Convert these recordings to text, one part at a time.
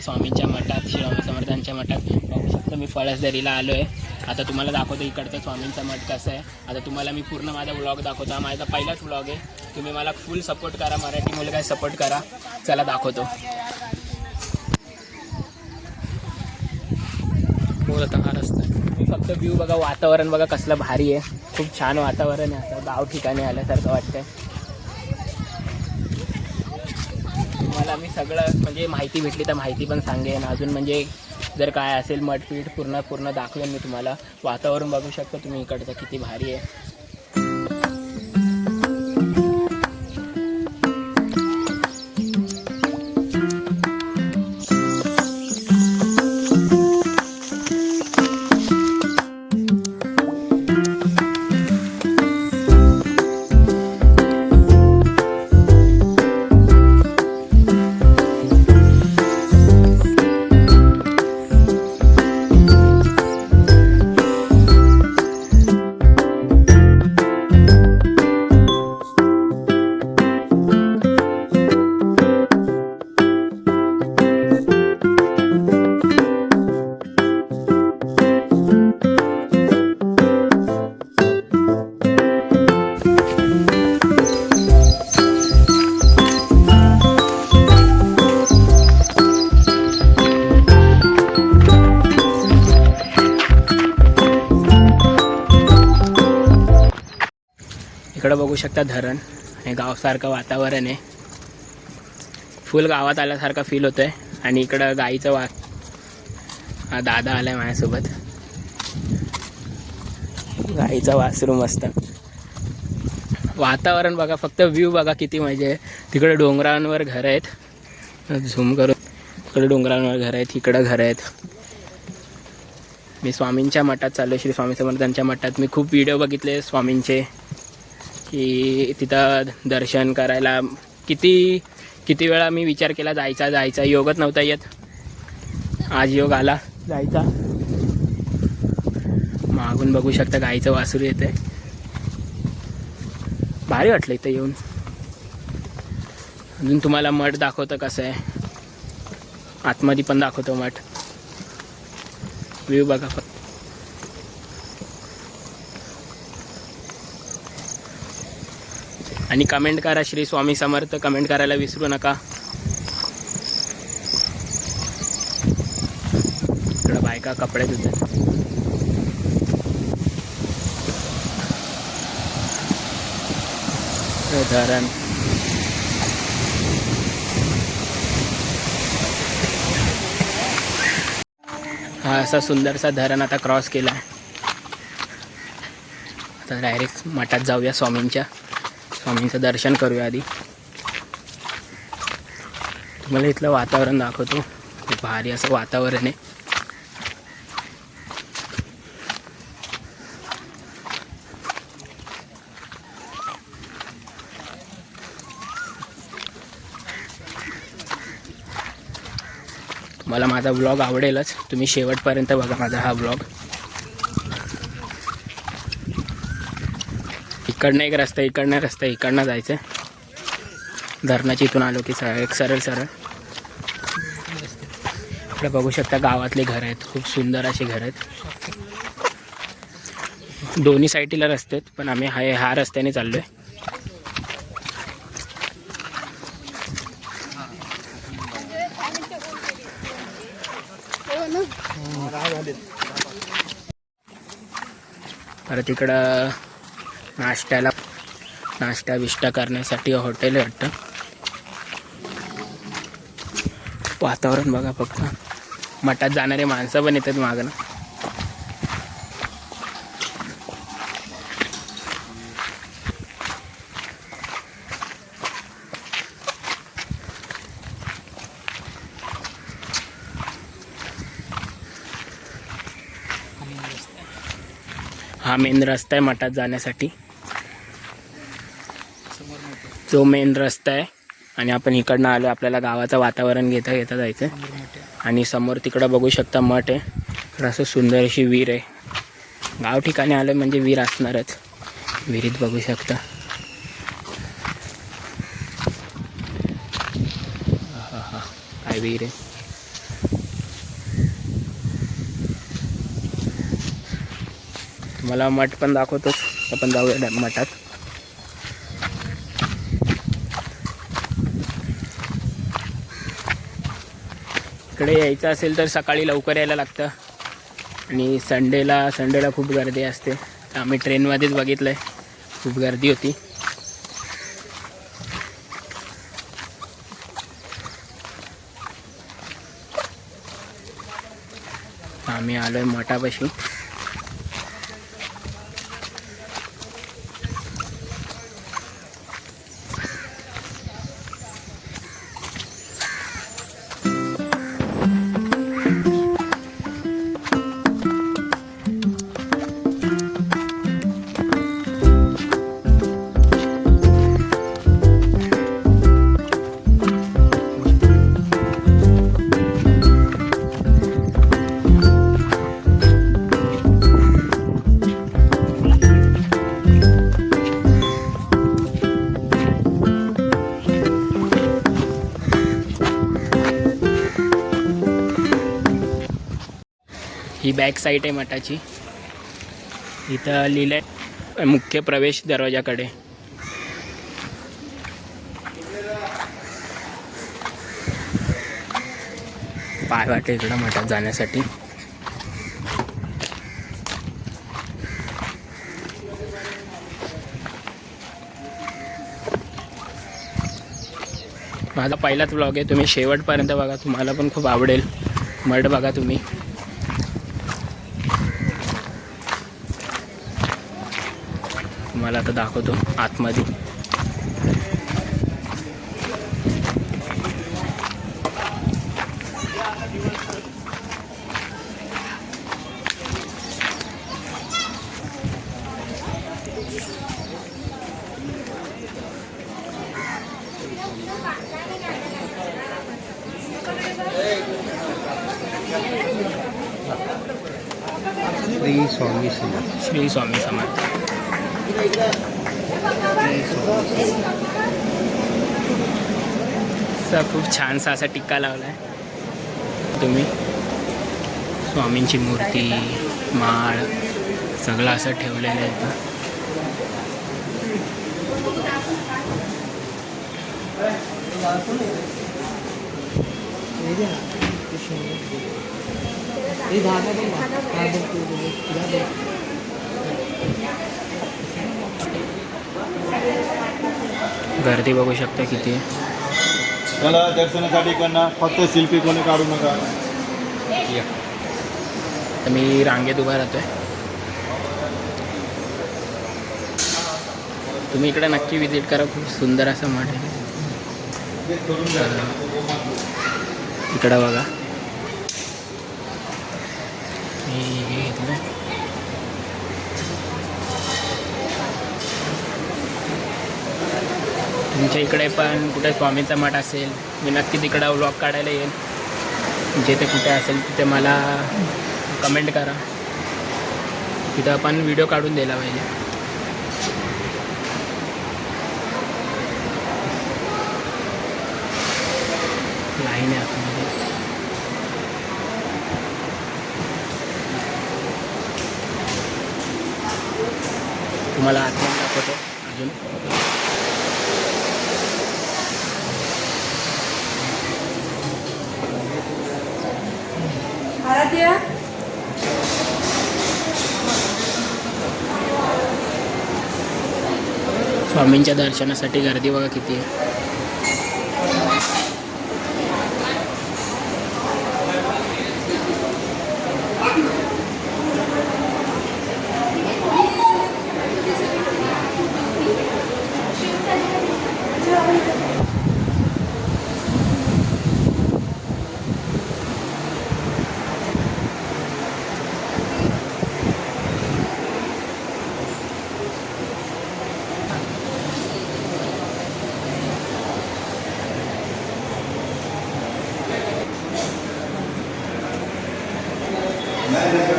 आहे स्वामींच्या मठात श्रीराम समर्थांच्या मठात. बघू शकतो मी फळसदरीला आलो आहे आता तुम्हाला दाखवतो इकडचं स्वामींचा मठ कसं आहे. आता तुम्हाला मी पूर्ण माझा व्लॉग दाखवतो. हा माझा पहिलाच व्लॉग आहे. तुम्ही मला फुल सपोर्ट करा. मराठी मुलगा सपोर्ट करा. चला दाखवतो. बोल आता हा रस्ता मी फक्त व्ह्यू बघा. वातावरण बघा कसलं भारी आहे. खूप छान वातावरण आहे. असं गाव ठिकाणी आल्यासारखं वाटतंय. आम्ही सगळं म्हणजे माहिती भेटली तर माहिती पण सांगेन. अजून म्हणजे जर काय असेल मठपीठ पूर्ण पूर्ण दाखवेन मी तुम्हाला. वातावरण बघू शकता तुम्ही इकडचं किती भारी आहे. शकता धरण. आणि गावसारखं वातावरण आहे. फुल गावात आल्यासारखं फील होतं आहे आणि इकडं गाईचं वा हा दादा आलाय माझ्यासोबत. गाईचा वासरू मस्त. वातावरण बघा फक्त व्ह्यू बघा किती मजा आहे तिकडे डोंगरांवर घर आहेत. झूम करून. तिकडे डोंगरांवर घर आहेत इकडं घर आहेत. मी स्वामींच्या मठात चाललो श्री स्वामी समर्थांच्या मठात. मी खूप व्हिडिओ बघितले स्वामींचे. की तिथं दर्शन करायला किती किती वेळा मी विचार केला जायचा जायचा. योगच नव्हता येत. आज योग आला. जायचा. मागून बघू शकता गाईचं वासरू येते भारी वाटलं इथं येऊन. अजून तुम्हाला मठ दाखवतं कसं आहे. आतमध्ये पण दाखवतो मठ. व्ह्यू बघा फक्त. आणि कमेंट करा श्री स्वामी समर्थ कमेंट करायला विसरू नका. इकडं बायका कपडे धुतात. धरण. हा असा सुंदरसा धरण आता क्रॉस केला आहे आता डायरेक्ट मठात जाऊया स्वामींच्या. स्वामींचं दर्शन करूया आधी. तुम्हाला इथलं वातावरण दाखवतो. खूप भारी असं वातावरण आहे. मला माझा ब्लॉग आवडेलच. तुम्ही शेवटपर्यंत बघा माझा हा ब्लॉग इकडनं एक रस्ता इकडनं रस्ता इकडनं जायचं धरणाच्या इथून आलो की सरळ एक सरळ सरळ. इकडे बघू शकता गावातले घर आहेत खूप सुंदर असे घर आहेत. दोन्ही साईडला रस्ते आहेत पण आम्ही हा ह्या रस्त्याने चाललो आहे परत इकडं नाश्त्याला नाश्ता बिष्टा करण्यासाठी हॉटेल आहे वाटतं. वातावरण बघा फक्त. मठात जाणारे माणसं पण येतात मागणं हा मेन रस्ता आहे मठात जाण्यासाठी. जो मेन रस्ता आहे आणि आपण इकडनं आलो आपल्याला गावाचं वातावरण घेता घेता जायचं आणि समोर तिकडं बघू शकता मठ आहे. तर असं सुंदर अशी विहीर आहे. गाव ठिकाणी आलं म्हणजे विहीर असणारच. विहिरीत बघू शकता. काय विहीर आहे? तुम्हाला मठ पण दाखवतोच. आपण जाऊया मठात. इकडे यायचं असेल तर सकाळी लवकर यायला लागतं. आणि संडेला संडेला खूप गर्दी असते. आम्ही ट्रेनमध्येच बघितलं आहे खूप गर्दी होती. आम्ही आलो आहे मठापाशी. ही बॅक साईड आहे मठाची. इथं लिहिलं आहे मुख्य प्रवेश दरवाजाकडे. पाय वाटे इकडं मठात जाण्यासाठी. माझा पहिलाच ब्लॉग आहे तुम्ही शेवटपर्यंत बघा तुम्हाला पण खूप आवडेल. मठ बघा तुम्ही. तुम्हाला आता दाखवतो आतमध्ये. श्री स्वामी समर्थ. श्री स्वामी समर्थ. असा खूप छानसा असा टिक्का लावला आहे तुम्ही? स्वामींची मूर्ती माळ सगळं असं ठेवलेलं आहे इथं. गर्दी बघू शकता किती. आहे चला दर्शनासाठी करणं फक्त शिल्पी कोणी काढू नका. तर मी रांगेत उभा राहतोय. तुम्ही इकडे नक्की विजिट करा खूप सुंदर असं मठ आहे. इकडं बघा मी हे घेतलं तुमच्या इकडे पण कुठे स्वामींचा मठ असेल मी नक्की तिकडं व्लॉग काढायला येईल. जेथे कुठे असेल तिथे मला कमेंट करा. तिथं आपण व्हिडिओ काढून द्यायला पाहिजे. लाईन आहे आतमध्ये तुम्हाला आतमध्ये दाखवतो अजून. स्वामींच्या दर्शनासाठी गर्दी बघा किती आहे. मैं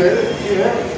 तो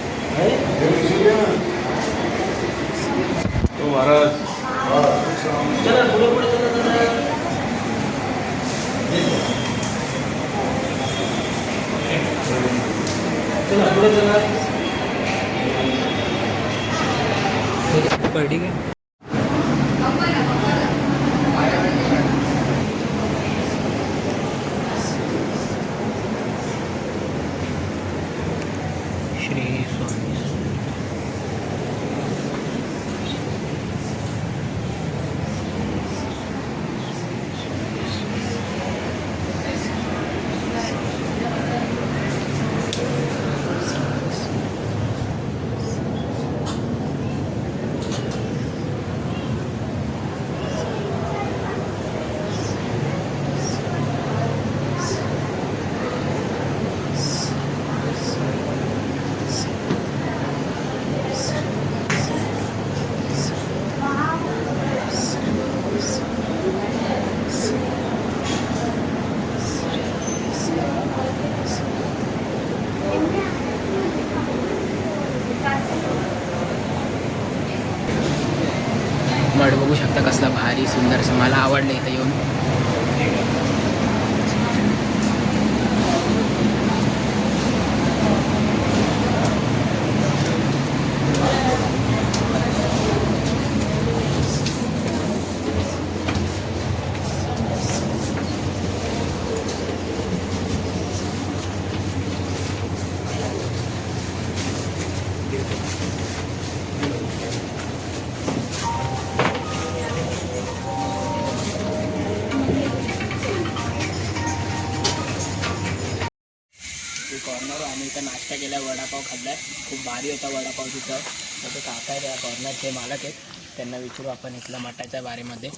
कॉर्नर आम्ही इथं नाश्ता केला वडापाव खाल्लाय. खूप भारी होता वडापाव तिथं. तर ते काका त्या कॉर्नरचे मालक आहेत. त्यांना विचारू आपण इथल्या मठाच्या बारेमध्ये.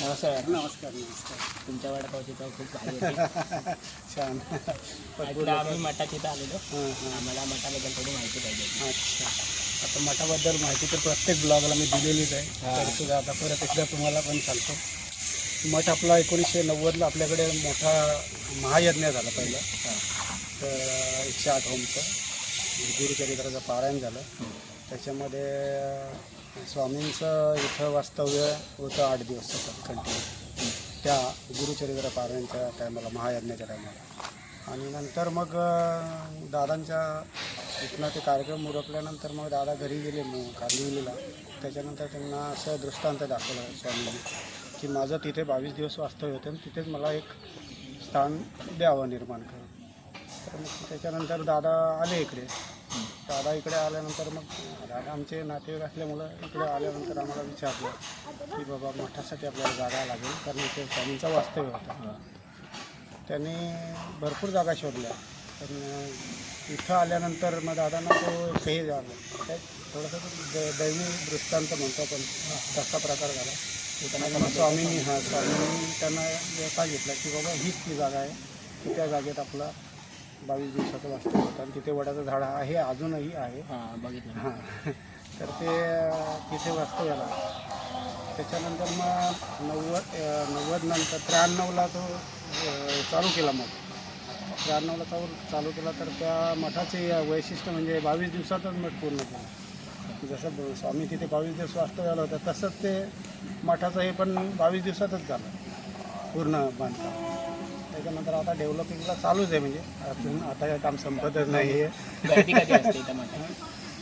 नमस्कार. नमस्कार नमस्कार. तुमच्या वडापावची चव खूप भारी होती. छान. आम्ही मठाच्या इथं आलेलो. आम्हाला मठाबद्दल थोडी माहिती पाहिजे. अच्छा. आता मठाबद्दल माहिती तर प्रत्येक ब्लॉगला मी दिलेलीच आहे. हां. तर सुद्धा आता परत एकदा तुम्हाला पण सांगतो. मठ आपला एकोणीसशे नव्वदला आपल्याकडे मोठा महायज्ञ झाला पहिला. तर एकशे आठ होमचं गुरुचरित्राचं पारायण झालं. त्याच्यामध्ये स्वामींचं इथं वास्तव्य होतं आठ दिवस. सतत कंटिन्यू त्या गुरुचरित्र पारायणच्या टायमाला महायज्ञाच्या टायमाला. आणि नंतर मग दादांच्या इथनं ते कार्यक्रम उरकल्यानंतर मग दादा घरी गेले मग कांदिवलीला. त्याच्यानंतर त्यांना असं दृष्टांत दाखवलं स्वामीजी की माझं तिथे बावीस दिवस वास्तव्य होतं आणि तिथेच मला एक स्थान द्यावं निर्माण करून. तर मग त्याच्यानंतर दादा आले इकडे. दादा इकडे आल्यानंतर मग दादा आमचे नातेवाईक असल्यामुळं इकडे आल्यानंतर आम्हाला विचारलं की बाबा मठासाठी आपल्याला जागा लागेल कारण इथे स्वामींचा वास्तव्य होता. त्यांनी भरपूर जागा शोधल्या. पण इथं आल्यानंतर मग दादांना तो हे झालं. काय थोडंसं द दैवी दृष्टांत म्हणतो आपण. तसा प्रकार झाला. मग स्वामींनी हा स्वामींनी त्यांना सांगितलं की बाबा हीच ती जागा आहे. की त्या जागेत आपला बावीस दिवसाचं वास्तव्य होतं आणि तिथे वडाचं झाड आहे अजूनही आहे. हां बघितलं. हां. तर ते तिथे वास्तव्याला त्याच्यानंतर मग नव्वद नव्वद नंतर त्र्याण्णवला तो चालू केला मग. त्र्याण्णवला चालू चालू केला तर त्या मठाचे वैशिष्ट्य म्हणजे बावीस दिवसातच मठ पूर्ण केलं जसं स्वामी तिथे बावीस दिवस वास्तव्याला होतं तसंच ते मठाचं हे पण बावीस दिवसातच झालं पूर्ण बांधकाम. त्याच्यानंतर आता डेव्हलपिंगला चालूच आहे म्हणजे. अजून आता हे काम संपतच नाही आहे.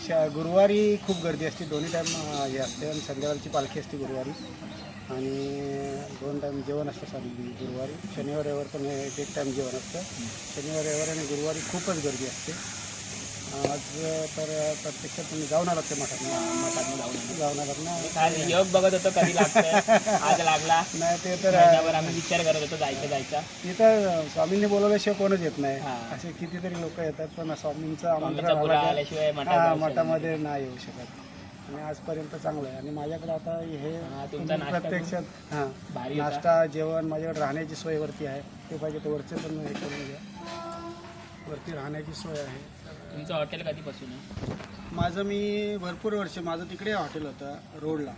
गुरुवारी खूप गर्दी असते दोन्ही टाईम हे असते आणि संध्याकाळची पालखी असते गुरुवारी. आणि दोन टाईम जेवण असतं सॉरी गुरुवारी. शनिवार रविवार पण एक एक टाईम जेवण असतं. शनिवार रविवार आणि गुरुवारी खूपच गर्दी असते. आज तर प्रत्यक्षात तुम्ही जाऊन आलात ते मठात मठात जाऊन. जाऊन आलात ना? योग बघत होतो कधी आज लागला. नाही ते तर आम्ही विचार करत होतो जायचं जायचं. तिथं स्वामींनी बोलवल्याशिवाय कोणच येत नाही. असे कितीतरी लोक येतात पण स्वामींचं आमंत्रण आल्याशिवाय मठामध्ये नाही येऊ शकत. आणि आजपर्यंत चांगलं आहे. आणि माझ्याकडे आता हे तुमचा तुम्ही नाश्ता प्रत्यक्षात हां भारी होता. नाश्ता जेवण माझ्याकडे राहण्याची सोय वरती आहे. ते पाहिजे तर वरचे पण हे करून घ्या. वरती राहण्याची सोय आहे. तुमचं हॉटेल कधीपासून आहे? माझं मी भरपूर वर्ष माझं तिकडे हॉटेल होतं रोडला.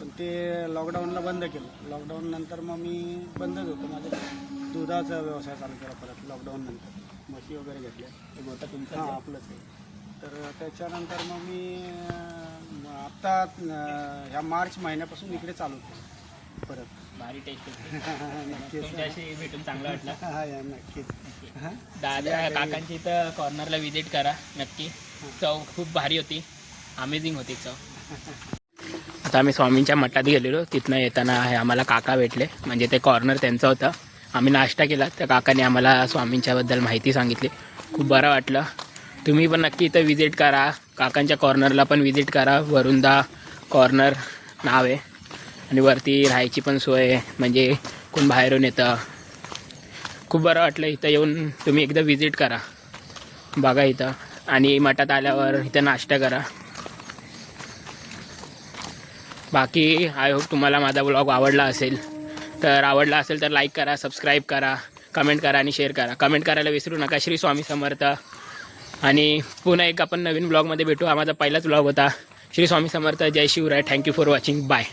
पण ते लॉकडाऊनला बंद केलं. लॉकडाऊन नंतर मग मी बंदच होतं. माझं दुधाचा व्यवसाय चालू केला परत लॉकडाऊन नंतर. म्हशी वगैरे घेतल्या. ते मोठं तुमचं हां. आपलंच आहे. तर त्याच्यानंतर मग मी आत्ता अं, ह्या मार्च महिन्यापासून इकडे चालू केलं परत. भारी टेस्ट होती. नक्कीच. तुमच्याशी भेटून चांगलं वाटलं. हा या नक्कीच. हां? दादा काकांची इथं कॉर्नरला विजिट करा नक्की. चव खूप भारी होती. अमेझिंग होती चव. आता आम्ही स्वामींच्या मठात गेलेलो. तिथनं येताना हे आम्हाला काका भेटले. म्हणजे ते कॉर्नर त्यांचं होतं. आम्ही नाश्ता केला. त्या काकाने आम्हाला स्वामींच्याबद्दल माहिती सांगितली. खूप बरं वाटलं. तुम्ही पण नक्की इथं विजिट करा. काकांच्या कॉर्नरला पण विजिट करा. वरुंदा कॉर्नर नाव आहे. आणि वरती राहायची पण सोय आहे. म्हणजे कोण बाहेरून येतं. खूप बरं वाटलं इथं येऊन तुम्ही एकदा विजिट करा. बघा इथं. आणि मठात आल्यावर इथं नाश्ता करा. बाकी आय होप तुम्हाला माझा ब्लॉग आवडला असेल. तर आवडला असेल तर लाईक करा सबस्क्राईब करा कमेंट करा आणि शेअर करा. कमेंट करायला विसरू नका. श्री स्वामी समर्थ. आणि पुन्हा एक आपण नवीन ब्लॉगमध्ये भेटू. हा माझा पहिलाच ब्लॉग होता. श्री स्वामी समर्थ. जय Shivrai. Thank you for watching bye